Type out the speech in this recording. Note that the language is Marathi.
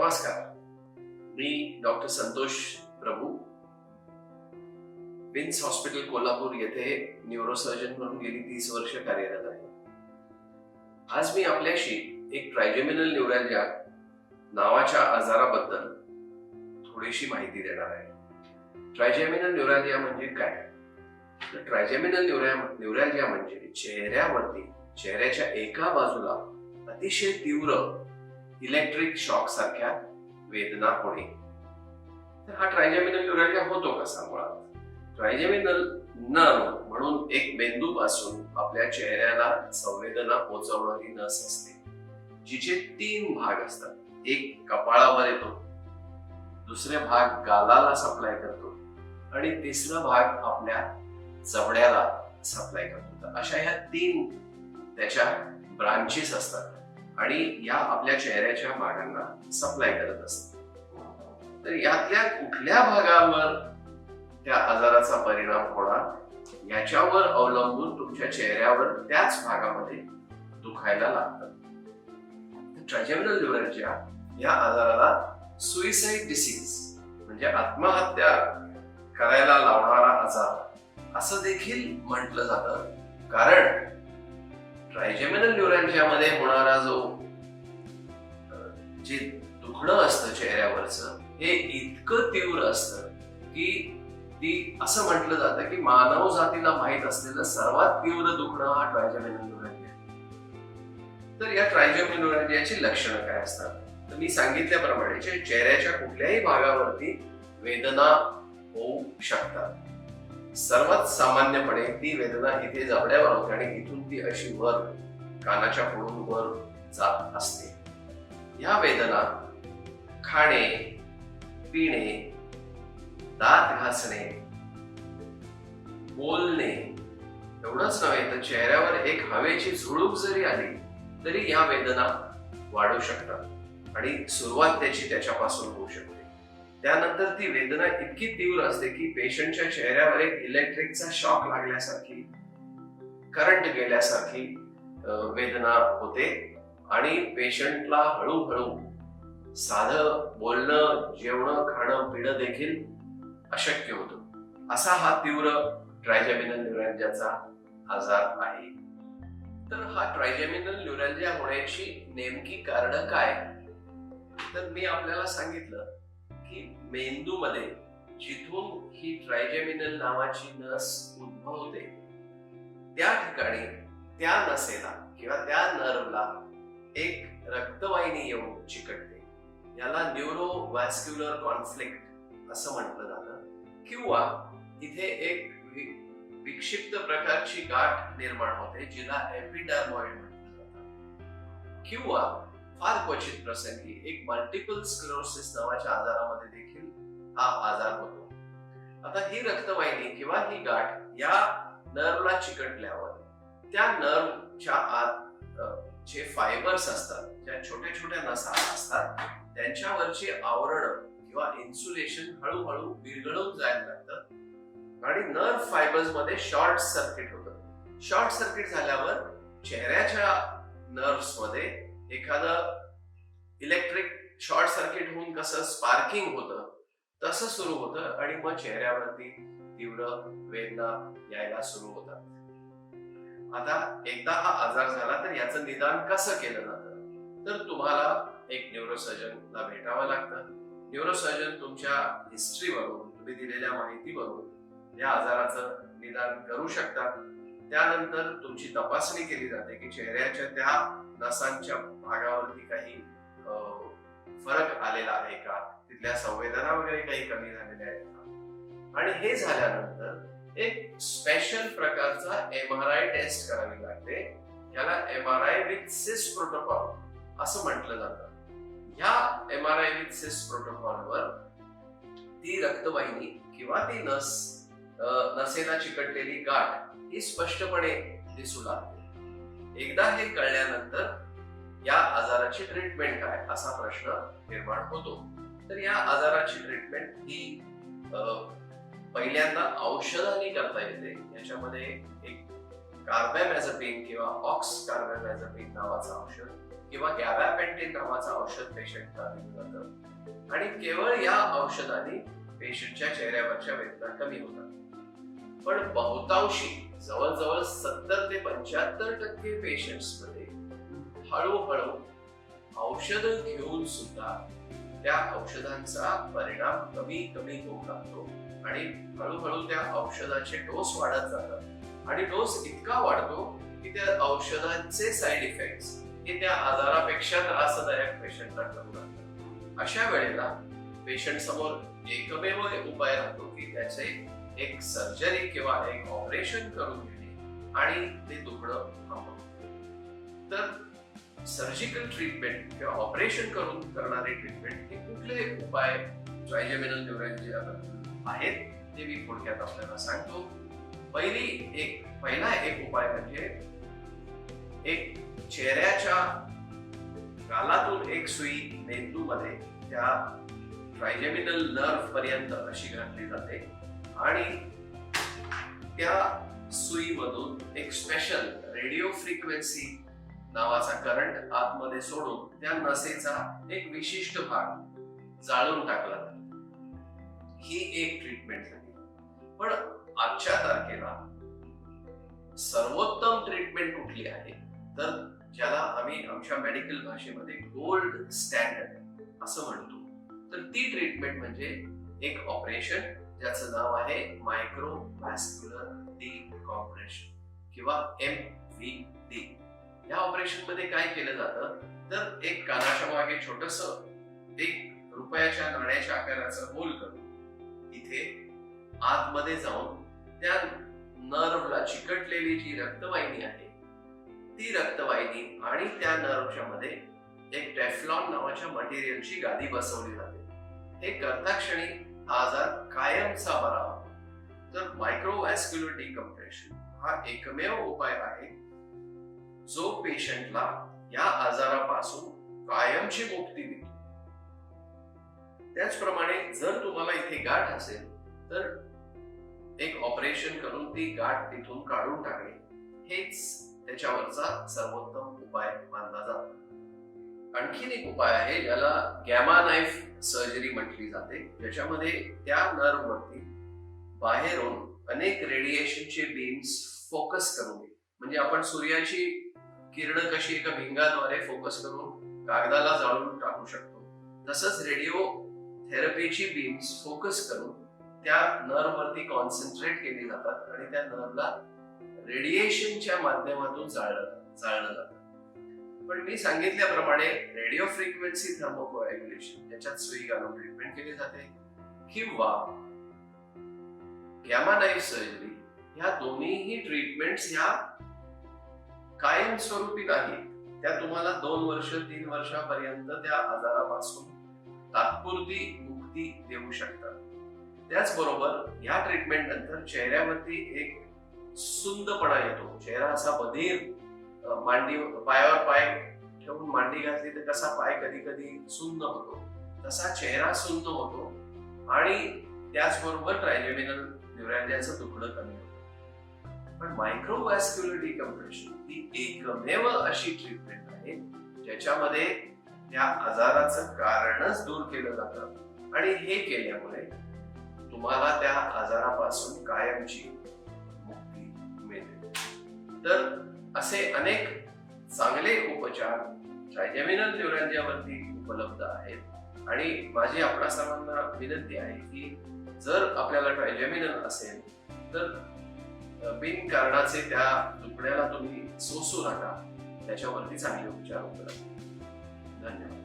नमस्कार. मी doctor Santosh Prabhu. Vins hospital Kolhapur येथे न्यूरोसर्जन म्हणून गेली तीस वर्ष कार्यरत आहे. आज मी आपल्याशी एक ट्रायजेमिनल न्यूरॅलिया नावाच्या आजाराबद्दल थोडीशी माहिती देणार आहे. ट्रायजेमिनल न्यूरॅलिया म्हणजे काय? तर ट्रायजेमिनल न्यूरॅ न्यूरॅलजिया म्हणजे चेहऱ्यावरती चेहऱ्याच्या एका बाजूला अतिशय तीव्र इलेक्ट्रिक शॉक सारख्या वेदना होणे. तर हा ट्रायजेमिनल न्यूरॅलजिया होतो कसा मुळात ट्रायजेमिनल नर्व म्हणून एक मेंदू पासून आपल्या चेहऱ्याला संवेदना पोहोचवणारी नस असते जिचे तीन भाग असतात. एक कपाळावर येतो दुसरे भाग गालाला सप्लाय करतो आणि तिसरा भाग आपल्या जबड्याला सप्लाय करतो. तर अशा ह्या तीन त्याच्या ब्रांचेस असतात. आणि या आपल्या चेहऱ्याच्या भागांना सप्लाय करत असतात तर यातल्या कुठल्या भागावर त्या आजाराचा परिणाम होणार याच्यावर अवलंबून तुमच्या चेहऱ्यावर त्याच भागामध्ये दुखायला लागतं. ट्रॅजेमिनल लिव्हरच्या या आजाराला सुईसाईड डिसीज म्हणजे आत्महत्या करायला लावणारा आजार असं देखील म्हटलं जातं. कारण ट्रायजेमिनल न्यूरॅलजियामध्ये होणारा जो जे दुखणं असतं चेहऱ्यावरचं हे इतकं तीव्र असतं की ती असं म्हटलं जातं की मानव जातीला माहीत असलेलं सर्वात तीव्र दुखणं हा ट्रायजेमिनल न्यूरॅलजिया तर या ट्रायजेमिनल न्यूरॅलजियाची लक्षणं काय असतात? तर मी सांगितल्याप्रमाणे जे चेहऱ्याच्या कुठल्याही भागावरती वेदना होऊ शकतात. सर्वात सामान्यपणे ती वेदना इथे जबड्यावर होते आणि इथून ती अशी वर कानाच्या पुढून वर जात असते. या वेदना खाणे पिणे दात घासणे बोलणे एवढंच नव्हे तर चेहऱ्यावर एक हवेची झुळूक जरी आली तरी या वेदना वाढू शकतात आणि सुरुवात त्याची त्याच्यापासून होऊ शकते. त्यानंतर ती वेदना इतकी तीव्र असते की पेशंटच्या चेहऱ्यावर एक इलेक्ट्रिकचा शॉक लागल्यासारखी करंट गेल्यासारखी वेदना होते. आणि पेशंटला हळूहळू साधं बोलणं जेवणं खाणं पिणं देखील अशक्य होतं. असा हा तीव्र ट्रायजेमिनल न्यूरॅलजियाचा आजार आहे. तर हा ट्रायजेमिनल न्यूरॅलजिया होण्याची नेमकी कारण काय? तर मी आपल्याला सांगितलं की मेंदूमध्ये जिथून ही ट्रायजेमिनल नावाची नस उद्भवते त्या ठिकाणी त्या नसेला किंवा त्या नर्वला एक रक्तवाहिनी येऊन चिकटते. याला न्यूरो वॅस्क्युलर कॉन्फ्लिक्ट असं म्हटलं जातं. किंवा इथे एक विक्षिप्त प्रकारची गाठ निर्माण होते जिला एपिडर्मॉइड म्हटलं जातं. किंवा फार क्वचित प्रसंगी एक मल्टिपल स्क्लोरोसिस नावाच्या आजारामध्ये देखील हा आजार होतो. आता ही रक्तवाहिनी किंवा ही गाठ या नर्वला चिकटल्यावर त्या नर्वच्या आत जे फायबर्स असतात ज्या छोट्या छोट्या नसा असतात त्यांच्यावरची आवरण किंवा इन्सुलेशन हळूहळू विरघळून जायला लागतं. आणि नर्व फायबर्समध्ये शॉर्ट सर्किट होतं. शॉर्ट सर्किट झाल्यावर चेहऱ्याच्या नर्व्समध्ये एखादं इलेक्ट्रिक शॉर्ट सर्किट होऊन कसं स्पार्किंग होतं तसं सुरू होतं आणि मग चेहऱ्यावरती तीव्र वेदना यायला सुरू होतात. आता एकदा हा आजार झाला तर याचं निदान कसं केलं जातं? तर तुम्हाला एक न्यूरोसर्जनला भेटावं लागतं. न्यूरोसर्जन तुमच्या हिस्ट्रीवरून तुम्ही दिलेल्या माहितीवरून या आजाराचं निदान करू शकतात त्यानंतर तुमची तपासणी केली जाते की चेहऱ्याच्या त्या नसांच्या भागावरती काही फरक आलेला आहे का? तिथल्या संवेदना वगैरे काही कमी झालेल्या आहेत का? आणि हे झाल्यानंतर एक स्पेशल प्रकारचा एम आर आय टेस्ट करावी लागते. याला M R I with CISS protocol असं म्हटलं जातं. ह्या M R I with CISS प्रोटोकॉलवर ती रक्तवाहिनी किंवा ती नस नसेना नसेला चिकटलेली गाठ ही स्पष्टपणे दिसू लागते एकदा हे कळल्यानंतर या आजाराची ट्रीटमेंट काय? असा प्रश्न निर्माण होतो. तर या आजाराची ट्रीटमेंट ही पहिल्यांदा औषधाने करता येते. याच्यामध्ये एक कार्बॅमॅझपिन किंवा ऑक्स कार्बॅमॅझपिन नावाचं औषध किंवा गॅबॅपेंटिन नावाचं औषध पेशंटला दिलं जातं. आणि केवळ या औषधाने पेशंटच्या चेहऱ्यावरच्या वेदना कमी होतात. पण बहुतांशी जवळजवळ सत्तर ते पंच्याहत्तर टक्के पेशंट्समध्ये हळूहळू औषध घेऊन सुद्धा त्या औषधांचा परिणाम कमी कमी होऊ लागतो आणि हळूहळू त्या औषधाचे डोस वाढत जातात. आणि डोस इतका वाढतो की त्या औषधांचे साईड इफेक्ट्स हे त्या आजारापेक्षा त्रासदायक पेशंटला ठरू लागतात. अशा वेळेला पेशंट समोर एकमेव उपाय राहतो की त्याचे एक सर्जरी किंवा एक ऑपरेशन करून घेणे आणि ते दुखणं थांबवणे. तर सर्जिकल ट्रीटमेंट किंवा ऑपरेशन करून करणारे ट्रीटमेंट हे कुठले उपाय ट्रायजेमिनल न्यूरॅलजिया आहेत ते मी थोडक्यात आपल्याला सांगतो. पहिली एक पहिला एक उपाय म्हणजे एक चेहऱ्याच्या गालातून एक सुई मेंदूमध्ये त्या ट्रायजेमिनल नर्व पर्यंत अशी घातली जाते. आणि त्या सुईमधून एक स्पेशल रेडिओ फ्रिक्वेन्सी नावाचा करंट आतमध्ये सोडून त्या नसेचा एक विशिष्ट भाग जाळून टाकला. ही एक ट्रीटमेंट झाली पण आजच्या तारखेला सर्वोत्तम ट्रीटमेंट कुठली आहे? तर ज्याला आम्ही आमच्या मेडिकल भाषेमध्ये गोल्ड स्टँडर्ड असं म्हणतो. तर ती ट्रीटमेंट म्हणजे एक ऑपरेशन ज्याचं नाव आहे मायक्रो व्हॅस्क्युलर डिकॉम्प्रेशन किंवा एम व्ही डी. या ऑपरेशनमध्ये काय केलं जातं? तर एक कानाच्या मागे छोटस एक रुपयाच्या नाण्याच्या आकाराचं होल करून इथे आतमध्ये जाऊन त्या नर्वला चिकटलेली जी रक्तवाहिनी आहे ती रक्तवाहिनी आणि त्या नर्वच्या मध्ये एक टेफ्लॉन नावाच्या मटेरियलची गादी बसवली जाते. हे करताक्षणी हा आजार कायमचा बरा होतो तर मायक्रोवॅस्क्युलर डिकम्प्रेशन हा एकमेव उपाय आहे. जो पेशंटला या आजारापासून कायमची मुक्ती देतो. त्याचप्रमाणे जर तुम्हाला इथे गाठ असेल तर एक ऑपरेशन करून ती गाठ तिथून काढून टाकणे हेच त्याच्यावरचा सर्वोत्तम उपाय मानला जातो. आणखीन एक उपाय आहे ज्याला गॅमा नाईफ सर्जरी म्हटली जाते. ज्याच्यामध्ये त्या नर्ववरती बाहेरून अनेक रेडिएशनचे बीम्स फोकस करून म्हणजे आपण सूर्याची किरण कशी एका भिंगाद्वारे फोकस करून कागदाला जाळून टाकू शकतो तसंच रेडिओ थेरपीची बीम्स फोकस करून त्या नर्ववरती कॉन्सन्ट्रेट केली जातात आणि त्या नर्वला रेडिएशनच्या माध्यमातून जाळलं जाळलं जातं. पण मी सांगितल्याप्रमाणे रेडिओ फ्रिक्वेन्सी थर्मोकोएग्युलेशन ज्याच्यात सुई घालून ट्रीटमेंट केली जाते. किंवा गॅमा नाईफ सर्जरी ह्या दोन्हीही ट्रीटमेंट्स ह्या कायमस्वरूपी नाही त्या तुम्हाला दोन वर्ष तीन वर्षापर्यंत त्या आजारापासून तात्पुरती मुक्ती देऊ शकतात. त्याचबरोबर या ट्रीटमेंट नंतर चेहऱ्यावरती एक सुंदपणा येतो. चेहरा असा बधीर मांडी पायावर पाय ठेवून मांडी घातली तर कसा पाय कधी कधी सुंद होतो. तसा चेहरा सुंद होतो आणि त्याचबरोबर ट्रायजेमिनल न्यूरॅलियाचं तुकडं कमी होतं. पण मायक्रोवॅस्क्युलर डिकम्प्रेशन ही एकमेव अशी ट्रीटमेंट आहे ज्याच्यामध्ये त्या आजाराचं कारणच दूर केलं जातं. आणि हे केल्यामुळे तुम्हाला त्या आजारापासून कायमची मुक्ती मिळते. तर असे अनेक चांगले उपचार ट्रायजेमिनल न्यूरॅलियावरती उपलब्ध आहेत. आणि माझी आपणा सर्वांना विनंती आहे की जर आपल्याला ट्रायजेमिनल असेल तर बिनकारणाचे त्या दुखण्याला तुम्ही सोसू नका. त्याच्यावरती चांगले उपचार उपलब्ध धन्यवाद.